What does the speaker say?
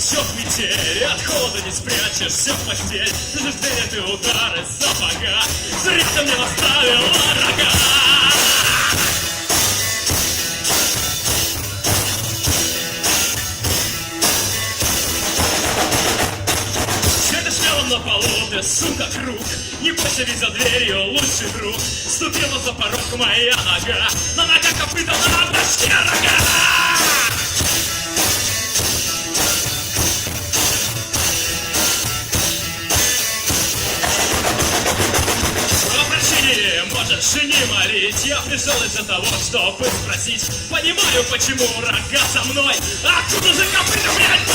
Течет метель, от холода не спрячешься в постель. Слышишь ты удары сапога Зрит ко мне наставила рога на полу, ты, сука, круг Не бойся, ведь за дверью лучший друг. Ступила за порог моя нога На нога копыта, на башке рога можешь не молить. Я пришел из-за того, чтобы спросить. Понимаю, почему рога со мной. Откуда же копыта, блядь,